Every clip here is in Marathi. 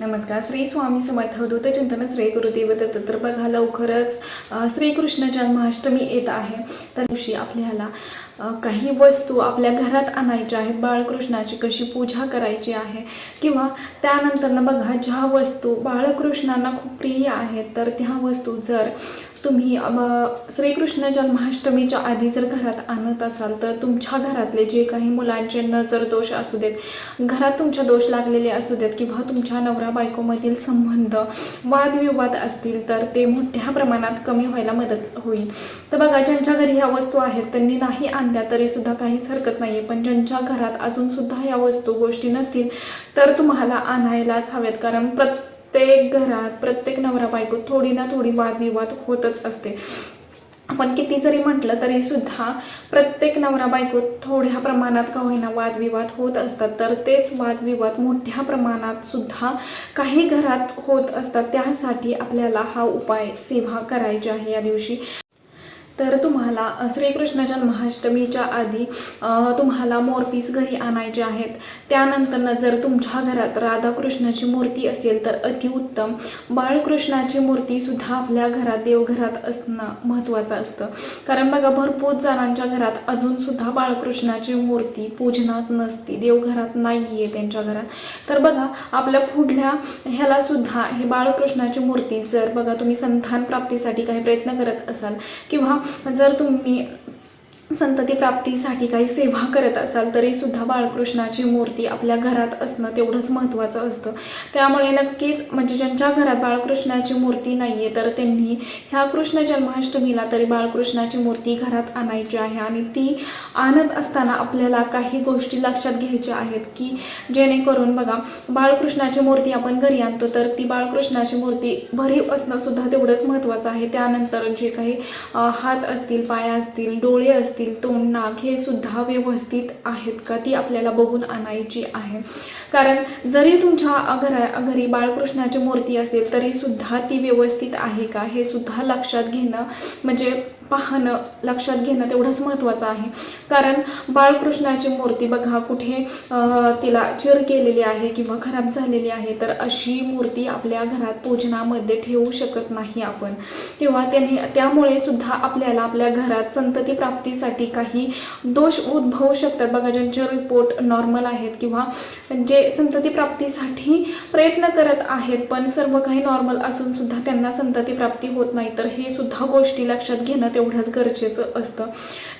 नमस्कार. श्री स्वामी समर्थ दूत चिंतन श्री गुरुदेव दत्त तर बघा लवकरच श्रीकृष्ण जन्माष्टमी येत आहे. त्या दिवशी आपल्याला काही वस्तू आपल्या घरात आणायच्या आहेत. बाळकृष्णाची कशी पूजा करायची आहे किंवा त्यानंतरनं बघा ज्या वस्तू बाळकृष्णांना खूप प्रिय आहेत तर त्या वस्तू जर तुम्ही श्रीकृष्ण जन्माष्टमीच्या आधी जर घरात आणत असाल तर तुमच्या घरातले जे काही मुलांचे नजर दोष असू देत घरात तुमच्या दोष लागलेले असू देत किंवा तुमच्या नवरा बायकोमधील संबंध वादविवाद असतील तर ते मोठ्या प्रमाणात कमी व्हायला मदत होईल. तर बघा ज्यांच्या घरी ह्या वस्तू आहेत त्यांनी नाही आणल्या तरी सुद्धा काहीच हरकत नाही आहे पण ज्यांच्या घरात अजून सुद्धा या वस्तू गोष्टी नसतील तर तुम्हाला आणायलाच हव्यात. कारण प्रत्येक प्रत्येक घरात प्रत्येक नवरा बायको थोडी ना थोडी वादविवाद होतच असते. आपण किती जरी म्हटलं तरी सुद्धा प्रत्येक नवरा बायको थोड्या प्रमाणात का होईना वादविवाद होत असतात. तर तेच वादविवाद मोठ्या प्रमाणात सुद्धा काही घरात होत असतात. त्यासाठी आपल्याला हा उपाय सेवा करायची आहे या दिवशी. तर तुम्हाला श्रीकृष्ण जन्माष्टमीच्या आधी तुम्हाला मोरपीस घरी आणायचे आहेत. त्यानंतर जर तुमच्या घरात राधाकृष्णाची मूर्ती असेल तर अतिउत्तम बाळकृष्णाची मूर्तीसुद्धा आपल्या घरात देवघरात असणं महत्त्वाचं असतं. कारण बघा भरपूर जणांच्या घरात अजूनसुद्धा बाळकृष्णाची मूर्ती पूजनात नसती देवघरात नाही आहे त्यांच्या घरात. तर बघा आपल्या पुढल्या ह्यालासुद्धा हे बाळकृष्णाची मूर्ती जर बघा तुम्ही संतान प्राप्तीसाठी काही प्रयत्न करत असाल किंवा जर तुम्ही संतती प्राप्तीसाठी काही सेवा करत असाल तरीसुद्धा बाळकृष्णाची मूर्ती आपल्या घरात असणं तेवढंच महत्त्वाचं असतं. त्यामुळे नक्कीच म्हणजे ज्यांच्या घरात बाळकृष्णाची मूर्ती नाही आहे तर त्यांनी ह्या कृष्ण जन्माष्टमीला तरी बाळकृष्णाची मूर्ती घरात आणायची आहे. आणि ती आणत असताना आपल्याला काही गोष्टी लक्षात घ्यायच्या आहेत की जेणेकरून बघा बाळकृष्णाची मूर्ती आपण घरी आणतो तर ती बाळकृष्णाची मूर्ती भरीव असणंसुद्धा तेवढंच महत्त्वाचं आहे. त्यानंतर जे काही हात असतील पाय असतील डोळे असतील तोंड नाक हे सुद्धा व्यवस्थित आहेत का ती आपल्याला बघून आणायची आहे. कारण जरी तुमच्या घरा घरी बाळकृष्णाची मूर्ती असेल तरी सुद्धा ती व्यवस्थित आहे का हे सुद्धा लक्षात घेणं म्हणजे पाहणं लक्षात घेणं तेवढंच महत्त्वाचं आहे. कारण बाळकृष्णाची मूर्ती बघा कुठे तिला चिर केलेली आहे किंवा खराब झालेली आहे तर अशी मूर्ती आपल्या घरात पूजनामध्ये ठेवू शकत नाही आपण. तेव्हा त्यांनी त्यामुळे सुद्धा आपल्याला आपल्या घरात संतती प्राप्तीसाठी काही दोष उद्भवू शकतात. बघा ज्यांचे रिपोर्ट नॉर्मल आहेत किंवा जे संतती प्राप्तीसाठी प्रयत्न करत आहेत पण सर्व काही नॉर्मल असून सुद्धा त्यांना संतती प्राप्ती होत नाही. तर हे सुद्धा गोष्टी लक्षात घेणं तेवढंच गरजेचं असतं.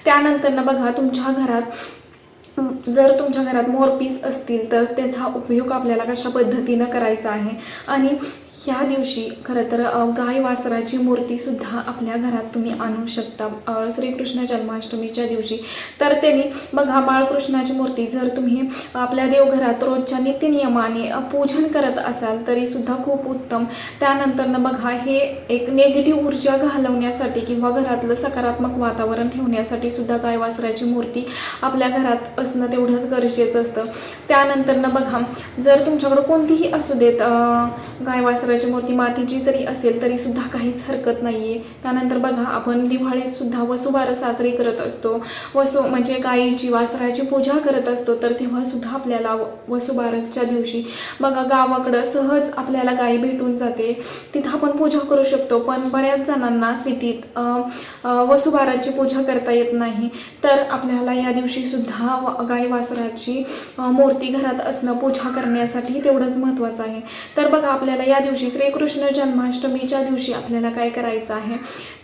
त्यानंतर ना बघा तुमच्या घरात जर तुमच्या घरात मोरपीस असतील तर त्याचा उपयोग आपल्याला कशा पद्धतीनं करायचा आहे? आणि ह्या दिवशी खरं तर गाय वासराची मूर्तीसुद्धा आपल्या घरात तुम्ही आणू शकता. श्रीकृष्ण जन्माष्टमीच्या दिवशी. तर त्यांनी बघा बाळकृष्णाची मूर्ती जर तुम्ही आपल्या देवघरात रोजच्या नित्यनियमाने पूजन करत असाल तरीसुद्धा खूप उत्तम. त्यानंतरनं बघा हे एक नेगेटिव्ह ऊर्जा घालवण्यासाठी किंवा घरातलं सकारात्मक वातावरण ठेवण्यासाठी सुद्धा गाय वासराची मूर्ती आपल्या घरात असणं तेवढंच गरजेचं असतं. त्यानंतरनं बघा जर तुमच्याकडं कोणतीही असू देत गाय वासरा सगळ्याची मूर्ती मातीची जरी असेल तरी सुद्धा काहीच हरकत नाही आहे त्यानंतर बघा आपण दिवाळीत सुद्धा वसुबारस साजरी करत असतो. वसु म्हणजे गायीची वासराची पूजा करत असतो तर तेव्हा सुद्धा आपल्याला वसुबारसच्या दिवशी बघा गावाकडं सहज आपल्याला गायी भेटून जाते. तिथं आपण पूजा करू शकतो पण बऱ्याच जणांना सिटीत वसुबाराची पूजा करता येत नाही. तर आपल्याला या दिवशी सुद्धा गाय वासराची मूर्ती घरात असणं पूजा करण्यासाठी तेवढंच महत्त्वाचं आहे. तर बघा आपल्याला या दिवशी श्रीकृष्ण जन्माष्टमीच्या दिवशी आपल्याला काय करायचं आहे?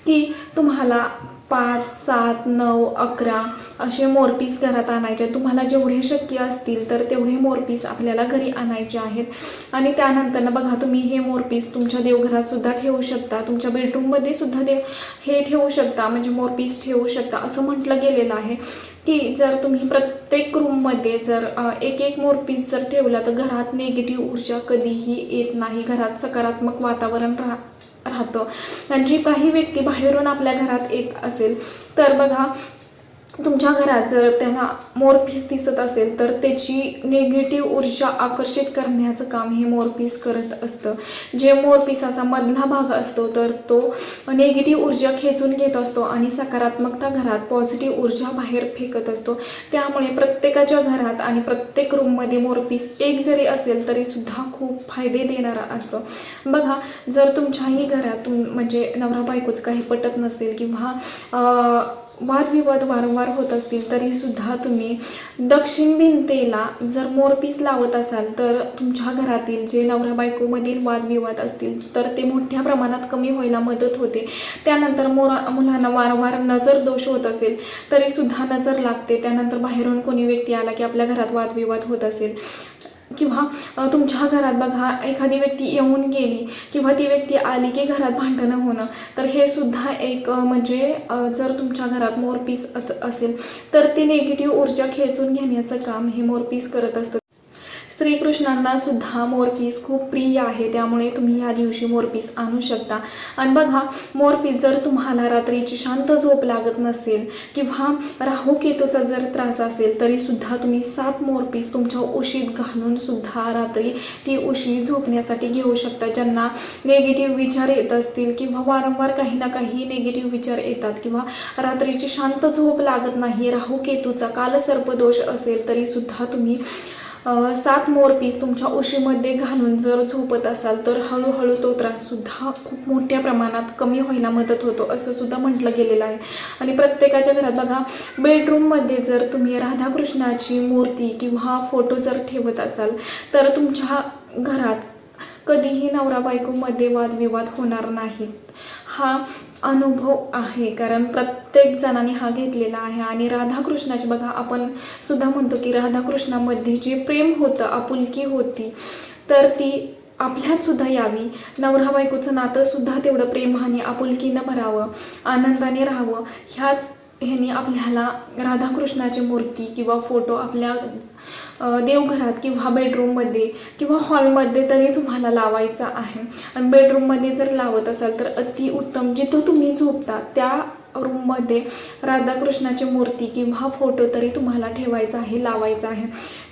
की तुम्हाला पाच सात नऊ अकरा असे मोरपीस घरात आणायचे तुम्हाला जेवढे शक्य असतील तर तेवढे मोरपीस आपल्याला घरी आणायचे आहेत. आणि त्यानंतर बघा तुम्ही हे मोरपीस तुमच्या देवघरातसुद्धा ठेवू शकता. तुमच्या बेडरूममध्ये सुद्धा देव हे ठेवू शकता. म्हणजे मोरपीस ठेवू शकता. असं म्हटलं गेलेलं आहे की जर तुम्ही प्रत्येक रूममध्ये जर एक एक मोरपीस जर ठेवला तर घरात निगेटिव्ह ऊर्जा कधीही येत नाही. घरात सकारात्मक वातावरण राह राहतं. आणि जी काही व्यक्ती बाहेरून आपल्या घरात येत असेल तर बघा तुमच्या घरात जर त्याला मोरपीस दिसत असेल तर त्याची निगेटिव्ह ऊर्जा आकर्षित करण्याचं काम हे मोरपीस करत असतं. जे मोरपिसाचा मधला भाग असतो तर तो निगेटिव्ह ऊर्जा खेचून घेत असतो आणि सकारात्मकता घरात पॉझिटिव्ह ऊर्जा बाहेर फेकत असतो. त्यामुळे प्रत्येकाच्या घरात आणि प्रत्येक रूममध्ये मोरपीस एक जरी असेल तरीसुद्धा खूप फायदे देणारा असतो. बघा जर तुमच्याही घरात म्हणजे नवरा बायकोच काही पटत नसेल किंवा वादविवाद वारंवार होत असतील तरीसुद्धा तुम्ही दक्षिण भिंतेला जर मोरपीस लावत असाल तर तुमच्या घरातील जे नवरा बायकोमधील वादविवाद असतील तर ते मोठ्या प्रमाणात कमी व्हायला मदत होते. त्यानंतर मोरा मुलांना वारंवार नजर दोष होत असेल तरीसुद्धा नजर लागते. त्यानंतर बाहेरून कोणी व्यक्ती आला की आपल्या घरात वादविवाद होत असेल. किंवा तुमच्या घरात बघा एखादी व्यक्ती येऊन गेली किंवा ती व्यक्ती आली की घरात भांडणं होणं तर हे सुद्धा एक म्हणजे जर तुमच्या घरात मोरपीस असेल तर ती निगेटिव्ह ऊर्जा खेचून घेण्याचं काम हे मोरपीस करत असतं. श्रीकृष्णांना सुद्धा मोरपीस खूप प्रिय आहे त्यामुळे तुम्ही या दिवशी मोरपीस आणू शकता. आणि बघा मोरपीस जर तुम्हाला रात्रीची शांत झोप लागत नसेल किंवा राहू केतूचा जर त्रास असेल तरी सुद्धा तुम्ही सात मोरपीस तुमच्या उशीत घालून सुद्धा रात्री ती उशी झोपण्यासाठी घेऊ शकता. ज्यांना नेगेटिव्ह विचार येत असतील किंवा वारंवार काही ना काही नेगेटिव्ह विचार येतात किंवा रात्रीची शांत झोप लागत नाही राहू केतूचा कालसर्पदोष असेल तरी सुद्धा तुम्ही सात मोरपीस तुमच्या उशीमध्ये घालून जर झोपत असाल तर हळूहळू तो त्राससुद्धा खूप मोठ्या प्रमाणात कमी व्हायला मदत होतो असं सुद्धा म्हटलं गेलेलं आहे. आणि प्रत्येकाच्या घरात बघा बेडरूममध्ये जर तुम्ही राधाकृष्णाची मूर्ती किंवा फोटो जर ठेवत असाल तर तुमच्या घरात कधीही नवरा बायकोमध्ये वादविवाद होणार नाहीत. हा अनुभव आहे. कारण प्रत्येक जणाने हा घेतलेला आहे. आणि राधाकृष्णाची बघा आपण सुद्धा म्हणतो की राधाकृष्णामध्ये जे प्रेम होतं आपुलकी होती तर ती आपल्यात सुद्धा यावी. नवरा बायकोचं नातं सुद्धा तेवढं प्रेमाने आपुलकीनं भरावं आनंदाने राहावं. ह्याच ह्यांनी आपल्याला राधाकृष्णाची मूर्ती किंवा फोटो आपल्या देवघरात किंवा बेडरूममध्ये किंवा हॉलमध्ये तरी तुम्हाला लावायचा आहे. आणि बेडरूममध्ये जर लावत असाल तर अतिउत्तम जिथं तुम्ही झोपता त्या रूममध्ये राधाकृष्णाची मूर्ती किंवा फोटो तरी तुम्हाला ठेवायचा आहे लावायचा आहे.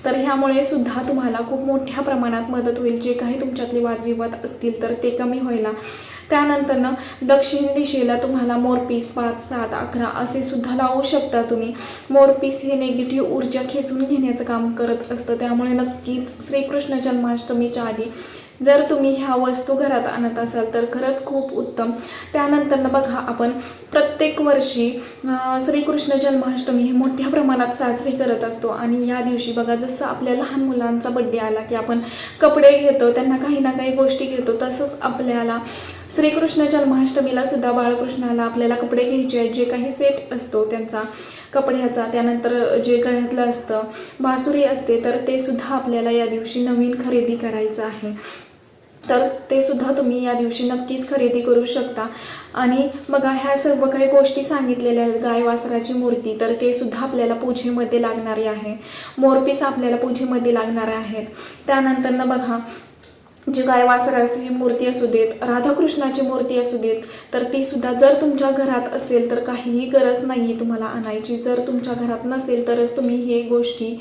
तर ह्यामुळे सुद्धा तुम्हाला खूप मोठ्या प्रमाणात मदत होईल. जे काही तुमच्यातले वादविवाद असतील तर ते कमी व्हायला. त्यानंतरनं दक्षिण दिशेला तुम्हाला मोरपीस पाच सात अकरा असे सुद्धा लावू शकता तुम्ही. मोरपीस हे निगेटिव्ह ऊर्जा खेचून घेण्याचं काम करत असतं. त्यामुळे नक्कीच श्रीकृष्ण जन्माष्टमीच्या आधी जर तुम्ही ह्या वस्तू घरात आणत असाल तर खरंच खूप उत्तम. त्यानंतर बघा आपण प्रत्येक वर्षी श्रीकृष्ण जन्माष्टमी हे मोठ्या प्रमाणात साजरी करत असतो. आणि या दिवशी बघा जसं आपल्या लहान मुलांचा बड्डे आला की आपण कपडे घेतो त्यांना काही ना काही गोष्टी घेतो तसंच आपल्याला श्रीकृष्ण जन्माष्टमीला सुद्धा बाळकृष्णाला आपल्याला कपडे घ्यायचे आहेत जे काही सेट असतो त्यांचा. कपड्याचा त्यानंतर जे गळ्यातलं असतं बासुरी असते तर ते सुद्धा आपल्याला या दिवशी नवीन खरेदी करायचं आहे. तर ते सुद्धा तुम्ही या दिवशी नक्कीच खरेदी करू शकता. आणि बघा ह्या सर्व काही गोष्टी सांगितलेल्या आहेत. गाय वासराची मूर्ती तर ते सुद्धा आपल्याला पूजेमध्ये लागणारे आहे. मोरपीस आपल्याला पूजेमध्ये लागणार आहेत. त्यानंतर बघा जी गाय वासराची मूर्ती असू देत राधाकृष्णाची मूर्ती असू देत तर ती सुद्धा जर तुमच्या घरात असेल तर काहीही गरज नाही आहे तुम्हाला आणायची. जर तुमच्या घरात नसेल तरच तुम्ही हे गोष्टी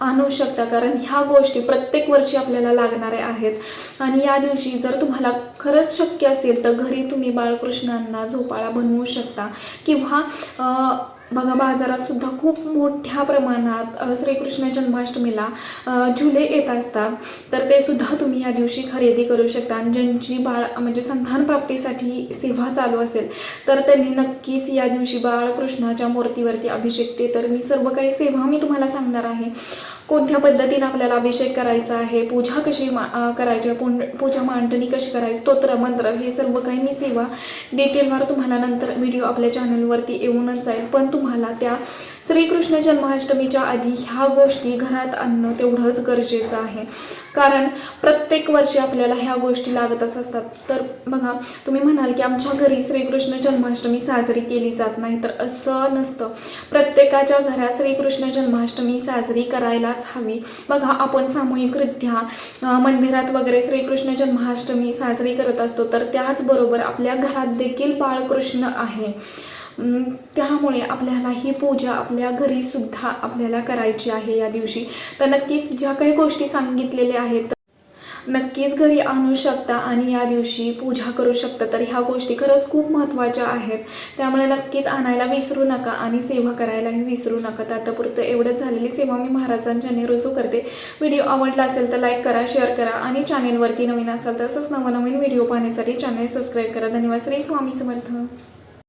आणू शकता. कारण ह्या गोष्टी प्रत्येक वर्षी आपल्याला लागणाऱ्या आहेत. आणि या दिवशी जर तुम्हाला खरंच शक्य असेल तर घरी तुम्ही बाळकृष्णांना झोपाळा बनवू शकता. किंवा बघा बाजारात सुद्धा खूप मोठ्या प्रमाणात श्रीकृष्ण जन्माष्टमीला झुले येत असतात. तर ते सुद्धा तुम्ही या दिवशी खरेदी करू शकता. आणि ज्यांची बाळ म्हणजे संतान प्राप्तीसाठी सेवा चालू असेल तर त्यांनी नक्कीच या दिवशी बाळकृष्णाच्या मूर्तीवरती अभिषेक ते तर मी सर्व काही सेवा मी तुम्हाला सांगणार आहे. कोणत्या पद्धतीने आपल्याला अभिषेक करायचा आहे पूजा कशी मा करायची आहे, पूजा मांडणी कशी करायची स्तोत्र मंत्र हे सर्व काही मी सेवा डिटेलवर तुम्हाला नंतर व्हिडिओ आपल्या चॅनलवरती येऊनच जाईल. पण तुम्हाला त्या श्रीकृष्ण जन्माष्टमीच्या आधी ह्या गोष्टी घरात आणणं तेवढंच गरजेचं आहे. कारण प्रत्येक वर्षी आपल्याला ह्या गोष्टी लागतच असतात. तर बघा तुम्ही म्हणाल की आमच्या घरी श्रीकृष्ण जन्माष्टमी साजरी केली जात नाही तर असं नसतं. प्रत्येकाच्या घरात श्रीकृष्ण जन्माष्टमी साजरी करायलाच हवी. बघा आपण सामूहिकरित्या मंदिरात वगैरे श्रीकृष्ण जन्माष्टमी साजरी करत असतो तर त्याचबरोबर आपल्या घरात देखील बाळकृष्ण आहे. त्यामुळे आपल्याला ही पूजा आपल्या घरीसुद्धा आपल्याला करायची आहे या दिवशी. तर नक्कीच ज्या काही गोष्टी सांगितलेल्या आहेत नक्कीच घरी आणू शकता आणि या दिवशी पूजा करू शकता. तर ह्या गोष्टी खरंच खूप महत्त्वाच्या आहेत. त्यामुळे नक्कीच आणायला विसरू नका आणि सेवा करायलाही विसरू नका. तर आतापुरतं एवढंच झालेली सेवा मी महाराजांच्या रुजू करते. व्हिडिओ आवडला असेल तर लाईक करा शेअर करा आणि चॅनेलवरती नवीन असाल तर असंच नवनवीन व्हिडिओ पाहण्यासाठी चॅनेल सबस्क्राईब करा. धन्यवाद. श्री स्वामी समर्थ.